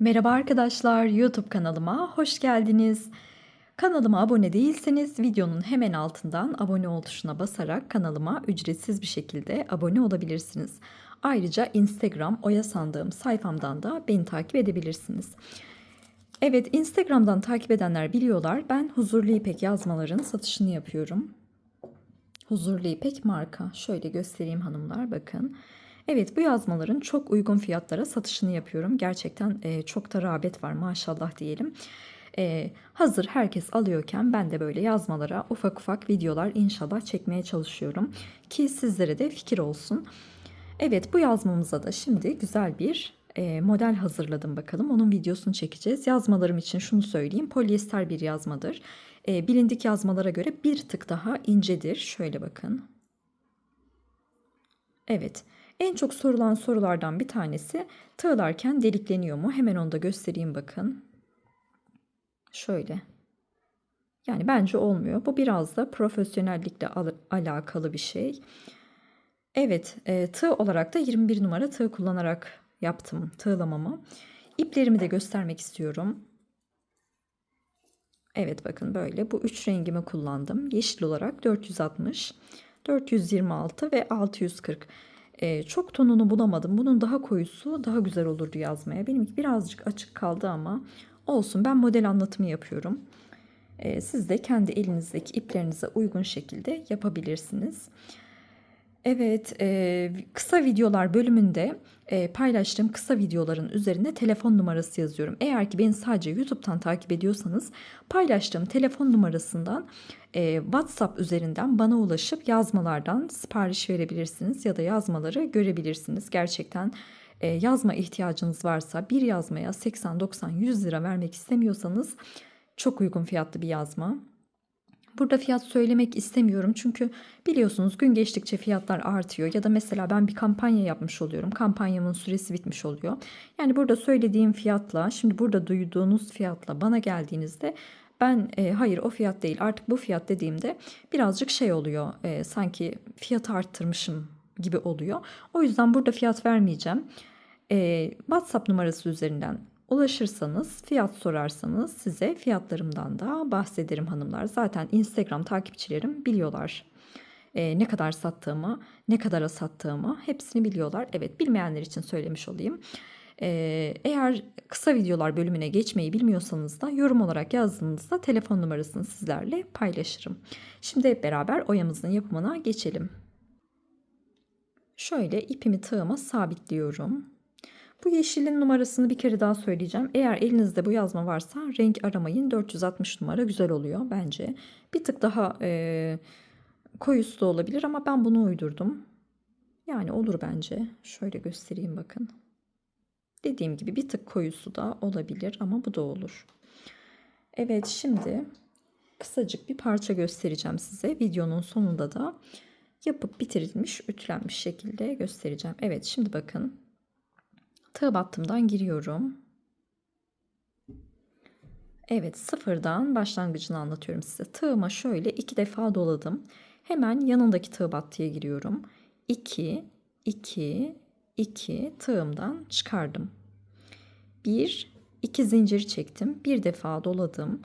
Merhaba arkadaşlar, YouTube kanalıma hoş geldiniz. Kanalıma abone değilseniz videonun hemen altından abone ol tuşuna basarak kanalıma ücretsiz bir şekilde abone olabilirsiniz. Ayrıca Instagram Oya Sandığım sayfamdan da beni takip edebilirsiniz. Evet, Instagram'dan takip edenler biliyorlar. Ben Huzurlu İpek yazmaların satışını yapıyorum. Huzurlu İpek marka. Şöyle göstereyim hanımlar bakın. Evet bu yazmaların çok uygun fiyatlara satışını yapıyorum. Gerçekten e, çok da rağbet var maşallah diyelim. E, hazır herkes alıyorken ben de böyle yazmalara ufak ufak videolar inşallah çekmeye çalışıyorum. Ki sizlere de fikir olsun. Evet bu yazmamıza da şimdi güzel bir e, model hazırladım bakalım. Onun videosunu çekeceğiz. Yazmalarım için şunu söyleyeyim. Polyester bir yazmadır. E, bilindik yazmalara göre bir tık daha incedir. Şöyle bakın. Evet. En çok sorulan sorulardan bir tanesi tığlarken delikleniyor mu? Hemen onu da göstereyim bakın. Şöyle. Yani bence olmuyor. Bu biraz da profesyonellikle al- alakalı bir şey. Evet, e, tığ olarak da 21 numara tığ kullanarak yaptım tığlamamı. İplerimi de göstermek istiyorum. Evet bakın böyle bu üç rengimi kullandım. Yeşil olarak 460, 426 ve 640. Ee, çok tonunu bulamadım. Bunun daha koyusu daha güzel olurdu yazmaya. Benimki birazcık açık kaldı ama olsun. Ben model anlatımı yapıyorum. Ee, siz de kendi elinizdeki iplerinize uygun şekilde yapabilirsiniz. Evet, e, kısa videolar bölümünde e, paylaştığım kısa videoların üzerine telefon numarası yazıyorum. Eğer ki beni sadece YouTube'dan takip ediyorsanız paylaştığım telefon numarasından e, WhatsApp üzerinden bana ulaşıp yazmalardan sipariş verebilirsiniz ya da yazmaları görebilirsiniz. Gerçekten e, yazma ihtiyacınız varsa bir yazmaya 80, 90, 100 lira vermek istemiyorsanız çok uygun fiyatlı bir yazma. Burada fiyat söylemek istemiyorum çünkü biliyorsunuz gün geçtikçe fiyatlar artıyor ya da mesela ben bir kampanya yapmış oluyorum. Kampanyamın süresi bitmiş oluyor. Yani burada söylediğim fiyatla şimdi burada duyduğunuz fiyatla bana geldiğinizde ben e, hayır o fiyat değil artık bu fiyat dediğimde birazcık şey oluyor e, sanki fiyatı arttırmışım gibi oluyor. O yüzden burada fiyat vermeyeceğim. E, WhatsApp numarası üzerinden ulaşırsanız, fiyat sorarsanız size fiyatlarımdan da bahsederim hanımlar. Zaten Instagram takipçilerim biliyorlar e, ne kadar sattığımı, ne kadara sattığımı hepsini biliyorlar. Evet bilmeyenler için söylemiş olayım. E, eğer kısa videolar bölümüne geçmeyi bilmiyorsanız da yorum olarak yazdığınızda telefon numarasını sizlerle paylaşırım. Şimdi hep beraber oyamızın yapımına geçelim. Şöyle ipimi tığıma sabitliyorum. Bu yeşilin numarasını bir kere daha söyleyeceğim. Eğer elinizde bu yazma varsa renk aramayın. 460 numara güzel oluyor bence. Bir tık daha e, koyusu da olabilir ama ben bunu uydurdum. Yani olur bence. Şöyle göstereyim bakın. Dediğim gibi bir tık koyusu da olabilir ama bu da olur. Evet şimdi kısacık bir parça göstereceğim size. Videonun sonunda da yapıp bitirilmiş, ütülenmiş şekilde göstereceğim. Evet şimdi bakın tığ battımdan giriyorum. Evet sıfırdan başlangıcını anlatıyorum size. Tığıma şöyle iki defa doladım. Hemen yanındaki tığ battıya giriyorum. 2, 2, 2 tığımdan çıkardım. 1, 2 zincir çektim. Bir defa doladım.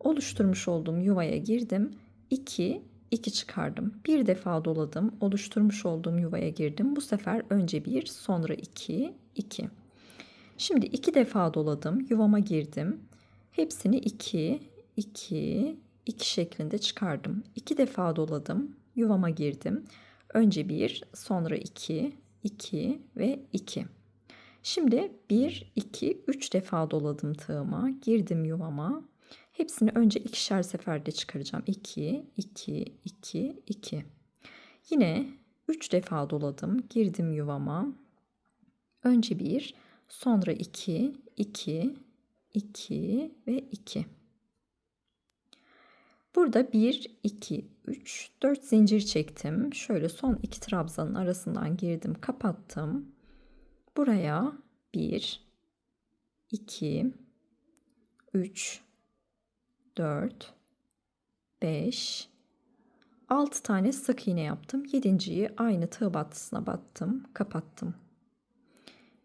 Oluşturmuş olduğum yuvaya girdim. 2, 2 çıkardım. Bir defa doladım. Oluşturmuş olduğum yuvaya girdim. Bu sefer önce 1, sonra 2, 2. Şimdi 2 defa doladım. Yuvama girdim. Hepsini 2, 2, 2 şeklinde çıkardım. 2 defa doladım. Yuvama girdim. Önce 1, sonra 2, 2 ve 2. Şimdi 1, 2, 3 defa doladım tığıma. Girdim yuvama. Hepsini önce ikişer seferde çıkaracağım. 2, 2, 2, 2. Yine 3 defa doladım. Girdim yuvama. Önce 1, sonra 2, 2, 2 ve 2. Burada 1, 2, 3, 4 zincir çektim. Şöyle son iki trabzanın arasından girdim, kapattım. Buraya 1, 2, 3, 4, 5, 6 tane sık iğne yaptım. Yedinciyi aynı tığ battısına battım, kapattım.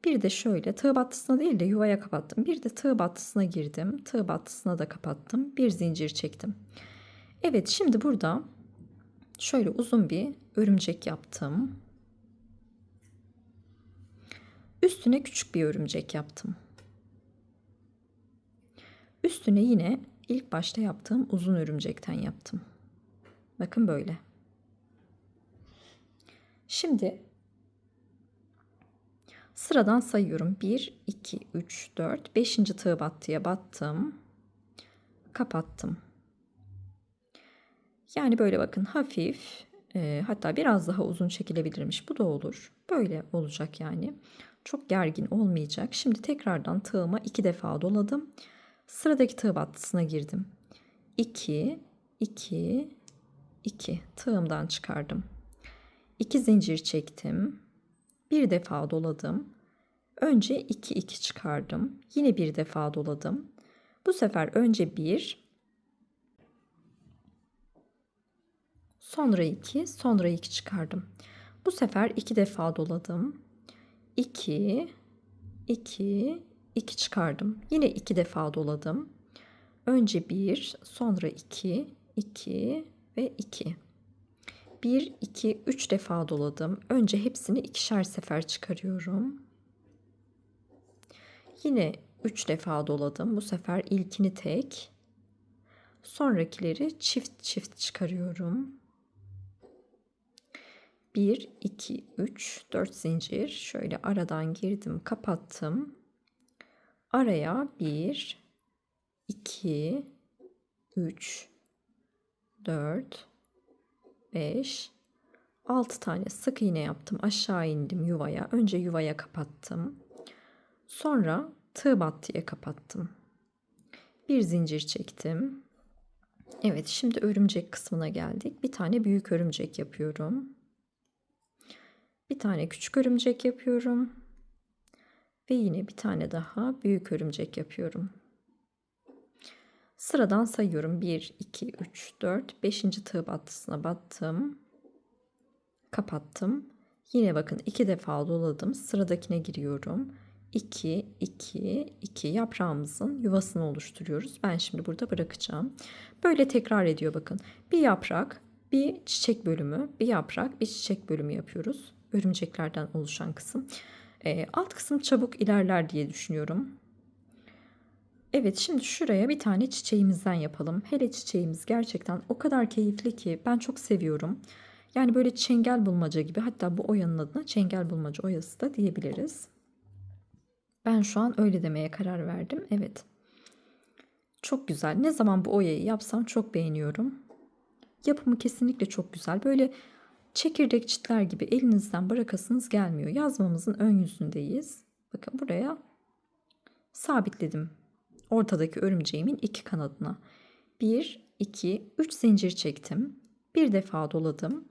Bir de şöyle tığ battısına değil de yuvaya kapattım. Bir de tığ battısına girdim. Tığ battısına da kapattım. Bir zincir çektim. Evet şimdi burada şöyle uzun bir örümcek yaptım. Üstüne küçük bir örümcek yaptım. Üstüne yine ilk başta yaptığım uzun örümcekten yaptım. Bakın böyle. Şimdi sıradan sayıyorum. 1, 2, 3, 4, 5. tığ battıya battım. Kapattım. Yani böyle bakın hafif e, hatta biraz daha uzun çekilebilirmiş. Bu da olur. Böyle olacak yani. Çok gergin olmayacak. Şimdi tekrardan tığıma iki defa doladım. Sıradaki tığ battısına girdim. 2, 2, 2 tığımdan çıkardım. 2 zincir çektim. Bir defa doladım. Önce 2 2 çıkardım. Yine bir defa doladım. Bu sefer önce 1 sonra 2 sonra 2 çıkardım. Bu sefer 2 defa doladım. 2 2 2 çıkardım. Yine 2 defa doladım. Önce 1, sonra 2, 2 ve 2. 1, 2, 3 defa doladım. Önce hepsini ikişer sefer çıkarıyorum. Yine 3 defa doladım. Bu sefer ilkini tek. Sonrakileri çift çift çıkarıyorum. 1, 2, 3, 4 zincir. Şöyle aradan girdim, kapattım. Araya 1, 2, 3, 4, 5, 6 tane sık iğne yaptım. Aşağı indim yuvaya. Önce yuvaya kapattım. Sonra tığ battıya kapattım. Bir zincir çektim. Evet şimdi örümcek kısmına geldik. Bir tane büyük örümcek yapıyorum. Bir tane küçük örümcek yapıyorum. Ve yine bir tane daha büyük örümcek yapıyorum. Sıradan sayıyorum. 1, 2, 3, 4, 5. tığ battısına battım. Kapattım. Yine bakın iki defa doladım. Sıradakine giriyorum. 2, 2, 2 yaprağımızın yuvasını oluşturuyoruz. Ben şimdi burada bırakacağım. Böyle tekrar ediyor bakın. Bir yaprak, bir çiçek bölümü, bir yaprak, bir çiçek bölümü yapıyoruz. Örümceklerden oluşan kısım. E, alt kısım çabuk ilerler diye düşünüyorum. Evet şimdi şuraya bir tane çiçeğimizden yapalım. Hele çiçeğimiz gerçekten o kadar keyifli ki ben çok seviyorum. Yani böyle çengel bulmaca gibi hatta bu oyanın adına çengel bulmaca oyası da diyebiliriz. Ben şu an öyle demeye karar verdim. Evet. Çok güzel. Ne zaman bu oyayı yapsam çok beğeniyorum. Yapımı kesinlikle çok güzel. Böyle çekirdek çitler gibi elinizden bırakasınız gelmiyor. Yazmamızın ön yüzündeyiz. Bakın buraya sabitledim. Ortadaki örümceğimin iki kanadına. 1, 2, 3 zincir çektim. Bir defa doladım.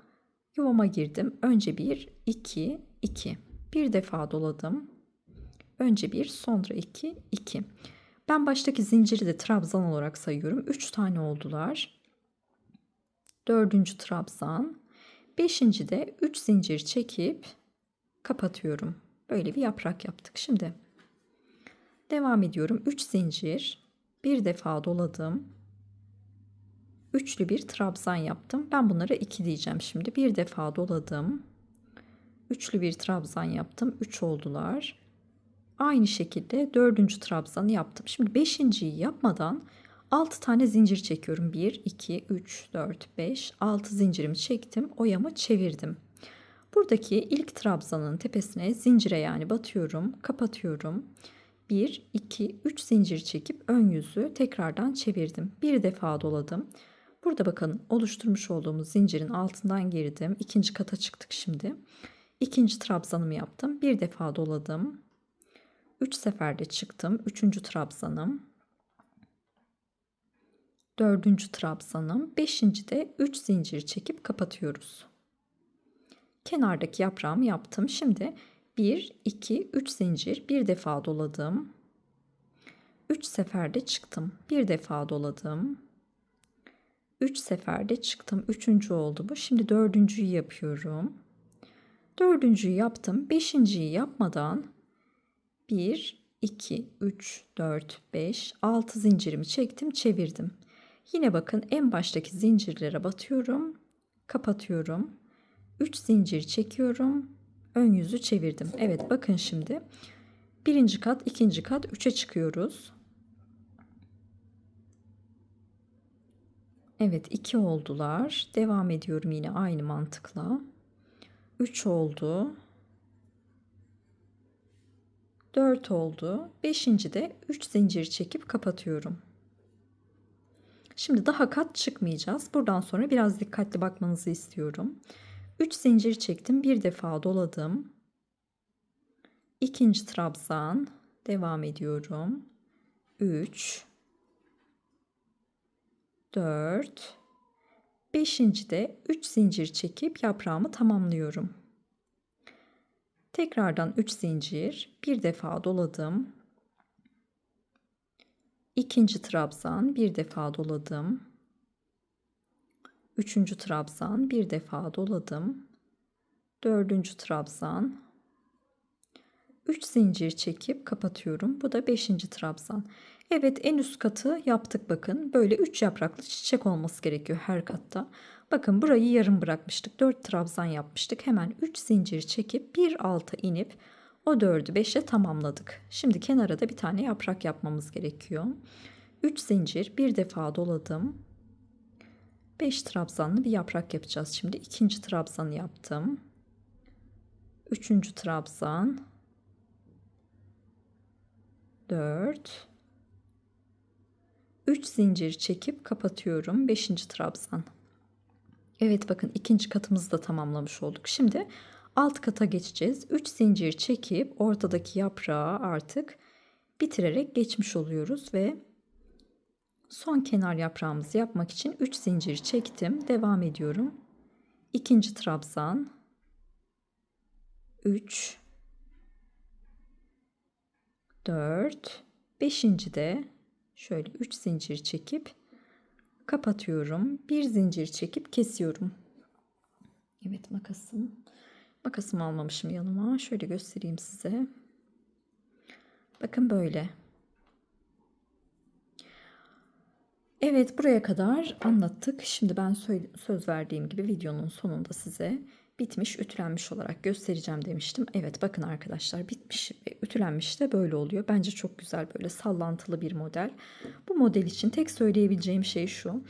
Yuvama girdim. Önce 1, 2, 2. Bir defa doladım. Önce 1, sonra 2, 2. Ben baştaki zinciri de trabzan olarak sayıyorum. 3 tane oldular. Dördüncü trabzan. Beşinci de 3 zincir çekip kapatıyorum. Böyle bir yaprak yaptık. Şimdi devam ediyorum. 3 zincir. Bir defa doladım. Üçlü bir trabzan yaptım. Ben bunlara 2 diyeceğim şimdi. Bir defa doladım. Üçlü bir trabzan yaptım. 3 oldular. Aynı şekilde dördüncü trabzanı yaptım. Şimdi beşinciyi yapmadan 6 tane zincir çekiyorum. 1, 2, 3, 4, 5, 6 zincirimi çektim. Oyamı çevirdim. Buradaki ilk trabzanın tepesine zincire yani batıyorum, kapatıyorum. 1, 2, 3 zincir çekip ön yüzü tekrardan çevirdim. Bir defa doladım. Burada bakın oluşturmuş olduğumuz zincirin altından girdim. İkinci kata çıktık şimdi. İkinci trabzanımı yaptım. Bir defa doladım. 3 seferde çıktım. Üçüncü trabzanım. Dördüncü trabzanım. Beşinci de 3 zincir çekip kapatıyoruz. Kenardaki yaprağımı yaptım. Şimdi 1, 2, 3 zincir bir defa doladım. 3 seferde çıktım. Bir defa doladım. 3 seferde çıktım. Üçüncü oldu bu. Şimdi dördüncüyü yapıyorum. Dördüncüyü yaptım. Beşinciyi yapmadan 1, 2, 3, 4, 5, 6 zincirimi çektim, çevirdim. Yine bakın en baştaki zincirlere batıyorum, kapatıyorum. 3 zincir çekiyorum, ön yüzü çevirdim. Evet bakın şimdi birinci kat, ikinci kat, 3'e çıkıyoruz. Evet 2 oldular. Devam ediyorum yine aynı mantıkla. 3 oldu. 4 oldu. 5. de 3 zincir çekip kapatıyorum. Şimdi daha kat çıkmayacağız. Buradan sonra biraz dikkatli bakmanızı istiyorum. 3 zincir çektim. Bir defa doladım. İkinci trabzan. Devam ediyorum. 3 4 5. de 3 zincir çekip yaprağımı tamamlıyorum. Tekrardan 3 zincir, bir defa doladım. İkinci trabzan, bir defa doladım. Üçüncü trabzan, bir defa doladım. Dördüncü trabzan, 3 zincir çekip kapatıyorum. Bu da 5. trabzan. Evet en üst katı yaptık bakın. Böyle 3 yapraklı çiçek olması gerekiyor her katta. Bakın burayı yarım bırakmıştık. 4 trabzan yapmıştık. Hemen 3 zincir çekip bir alta inip o 4'ü 5'e tamamladık. Şimdi kenara da bir tane yaprak yapmamız gerekiyor. 3 zincir bir defa doladım. 5 trabzanlı bir yaprak yapacağız. Şimdi ikinci trabzanı yaptım. Üçüncü trabzan. 4 3 zincir çekip kapatıyorum 5. trabzan. Evet bakın ikinci katımızı da tamamlamış olduk. Şimdi alt kata geçeceğiz. 3 zincir çekip ortadaki yaprağı artık bitirerek geçmiş oluyoruz ve son kenar yaprağımızı yapmak için 3 zincir çektim. Devam ediyorum. İkinci trabzan 3 4 5. de şöyle 3 zincir çekip kapatıyorum. Bir zincir çekip kesiyorum. Evet makasım. Makasımı almamışım yanıma. Şöyle göstereyim size. Bakın böyle. Evet buraya kadar anlattık. Şimdi ben söz verdiğim gibi videonun sonunda size bitmiş ütülenmiş olarak göstereceğim demiştim. Evet bakın arkadaşlar bitmiş ve ütülenmiş de böyle oluyor. Bence çok güzel böyle sallantılı bir model. Bu model için tek söyleyebileceğim şey şu.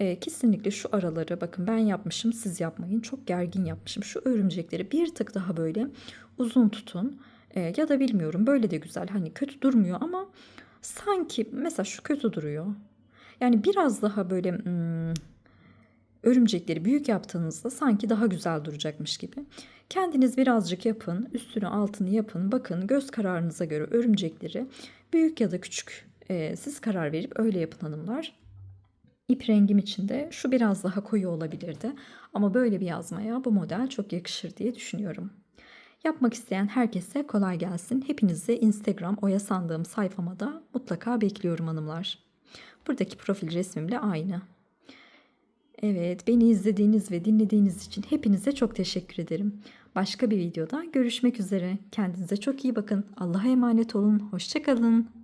E, kesinlikle şu araları bakın ben yapmışım siz yapmayın. Çok gergin yapmışım. Şu örümcekleri bir tık daha böyle uzun tutun. E, ya da bilmiyorum böyle de güzel. Hani kötü durmuyor ama sanki mesela şu kötü duruyor. Yani biraz daha böyle hmm, örümcekleri büyük yaptığınızda sanki daha güzel duracakmış gibi. Kendiniz birazcık yapın, üstünü altını yapın. Bakın göz kararınıza göre örümcekleri büyük ya da küçük e, siz karar verip öyle yapın hanımlar. İp rengim için de şu biraz daha koyu olabilirdi. Ama böyle bir yazmaya bu model çok yakışır diye düşünüyorum. Yapmak isteyen herkese kolay gelsin. Hepinizi Instagram oya sandığım sayfama da mutlaka bekliyorum hanımlar. Buradaki profil resmimle aynı. Evet, beni izlediğiniz ve dinlediğiniz için hepinize çok teşekkür ederim. Başka bir videoda görüşmek üzere. Kendinize çok iyi bakın. Allah'a emanet olun. Hoşçakalın.